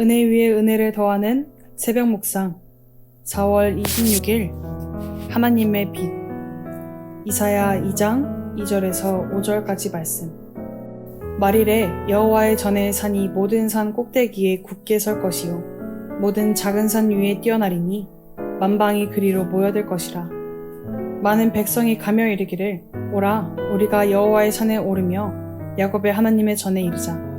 은혜 위에 은혜를 더하는 새벽 묵상 4월 26일 하나님의 빛. 이사야 2장 2절에서 5절까지 말씀. 말일에 여호와의 전에 산이 모든 산 꼭대기에 굳게 설 것이요. 모든 작은 산 위에 뛰어나리니 만방이 그리로 모여들 것이라. 많은 백성이 가며 이르기를 오라 우리가 여호와의 산에 오르며 야곱의 하나님의 전에 이르자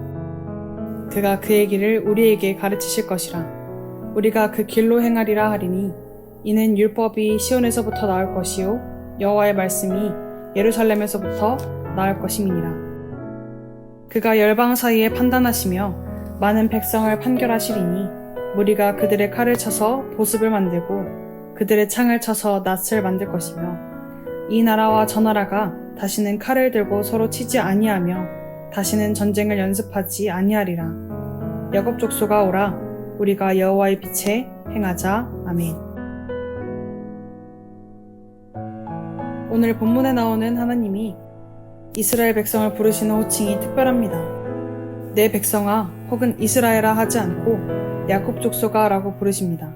그가 그의 길을 우리에게 가르치실 것이라. 우리가 그 길로 행하리라 하리니 이는 율법이 시온에서부터 나올 것이요 여호와의 말씀이 예루살렘에서부터 나올 것임이니라. 그가 열방 사이에 판단하시며 많은 백성을 판결하시리니 무리가 그들의 칼을 쳐서 보습을 만들고 그들의 창을 쳐서 낫을 만들 것이며 이 나라와 저 나라가 다시는 칼을 들고 서로 치지 아니하며 다시는 전쟁을 연습하지 아니하리라. 야곱 족속아 오라 우리가 여호와의 빛에 행하자. 아멘. 오늘 본문에 나오는 하나님이 이스라엘 백성을 부르시는 호칭이 특별합니다. 내 백성아 혹은 이스라엘아 하지 않고 야곱 족속아라고 부르십니다.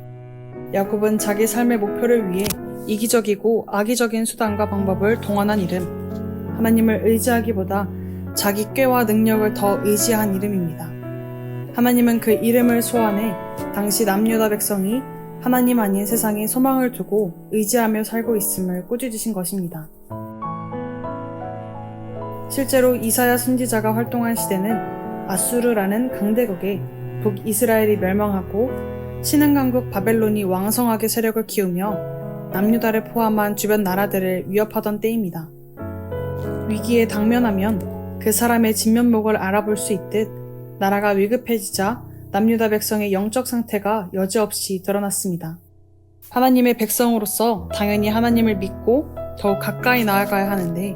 야곱은 자기 삶의 목표를 위해 이기적이고 악의적인 수단과 방법을 동원한 이름, 하나님을 의지하기보다 자기 꾀와 능력을 더 의지한 이름입니다. 하나님은 그 이름을 소환해 당시 남유다 백성이 하나님 아닌 세상에 소망을 두고 의지하며 살고 있음을 꾸짖으신 것입니다. 실제로 이사야 선지자가 활동한 시대는 아수르라는 강대국에 북이스라엘이 멸망하고 신흥강국 바벨론이 왕성하게 세력을 키우며 남유다를 포함한 주변 나라들을 위협하던 때입니다. 위기에 당면하면 그 사람의 진면목을 알아볼 수 있듯 나라가 위급해지자 남유다 백성의 영적 상태가 여지없이 드러났습니다. 하나님의 백성으로서 당연히 하나님을 믿고 더욱 가까이 나아가야 하는데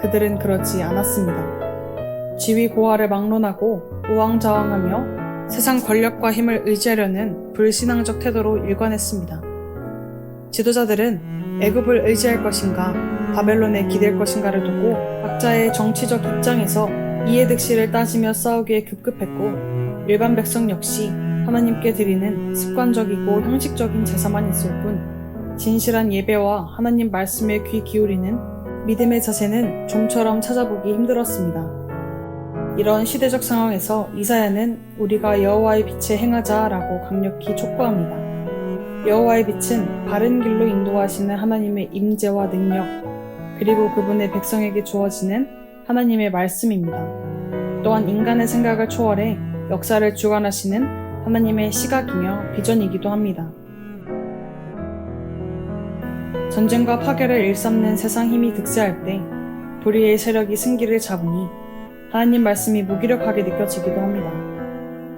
그들은 그러지 않았습니다. 지위 고하를 막론하고 우왕좌왕하며 세상 권력과 힘을 의지하려는 불신앙적 태도로 일관했습니다. 지도자들은 애굽을 의지할 것인가 바벨론에 기댈 것인가를 두고 각자의 정치적 입장에서 이해득실을 따지며 싸우기에 급급했고 일반 백성 역시 하나님께 드리는 습관적이고 형식적인 제사만 있을 뿐 진실한 예배와 하나님 말씀에 귀 기울이는 믿음의 자세는 좀처럼 찾아보기 힘들었습니다. 이런 시대적 상황에서 이사야는 우리가 여호와의 빛에 행하자라고 강력히 촉구합니다. 여호와의 빛은 바른 길로 인도하시는 하나님의 임재와 능력, 그리고 그분의 백성에게 주어지는 하나님의 말씀입니다. 또한 인간의 생각을 초월해 역사를 주관하시는 하나님의 시각이며 비전이기도 합니다. 전쟁과 파괴를 일삼는 세상 힘이 득세할 때 불의의 세력이 승기를 잡으니 하나님 말씀이 무기력하게 느껴지기도 합니다.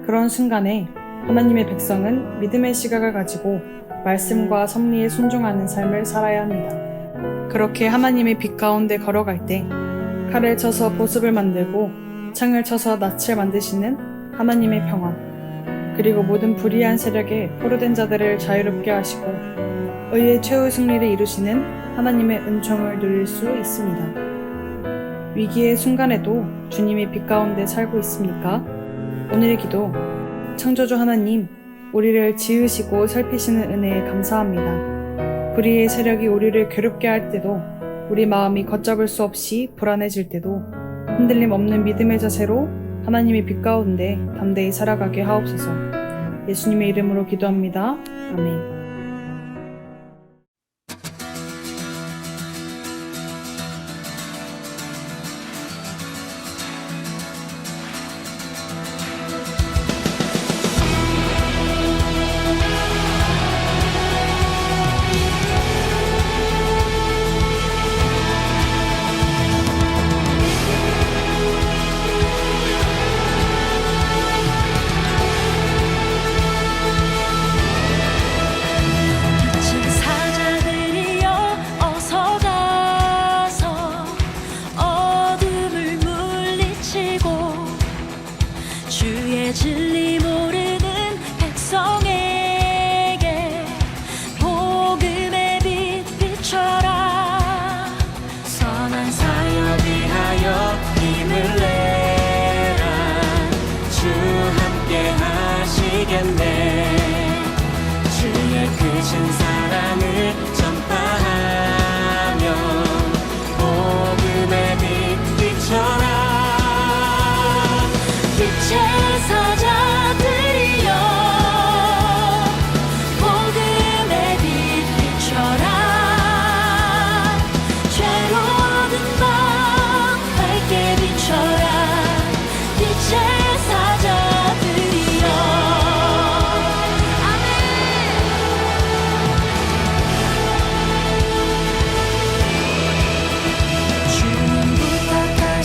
그런 순간에 하나님의 백성은 믿음의 시각을 가지고 말씀과 섭리에 순종하는 삶을 살아야 합니다. 그렇게 하나님의 빛 가운데 걸어갈 때 칼을 쳐서 보습을 만들고 창을 쳐서 낯을 만드시는 하나님의 평화 그리고 모든 불의한 세력에 포로된 자들을 자유롭게 하시고 의의 최후 승리를 이루시는 하나님의 은총을 누릴 수 있습니다. 위기의 순간에도 주님의 빛 가운데 살고 있습니까? 오늘의 기도 창조주 하나님 우리를 지으시고 살피시는 은혜에 감사합니다. 불의의 세력이 우리를 괴롭게 할 때도 우리 마음이 걷잡을 수 없이 불안해질 때도 흔들림 없는 믿음의 자세로 하나님의 빛 가운데 담대히 살아가게 하옵소서. 예수님의 이름으로 기도합니다. 아멘.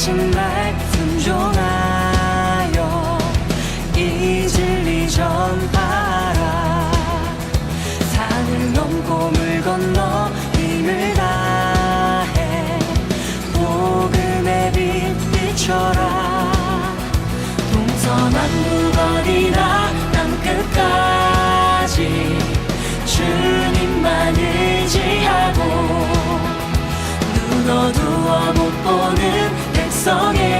하신 말 순종하여 이 진리 전하라. 산을 넘고 물 건너 힘을 다해 복음의 빛 비춰라. 동서남 북 어디나 땅 끝까지 주님만 의지 성에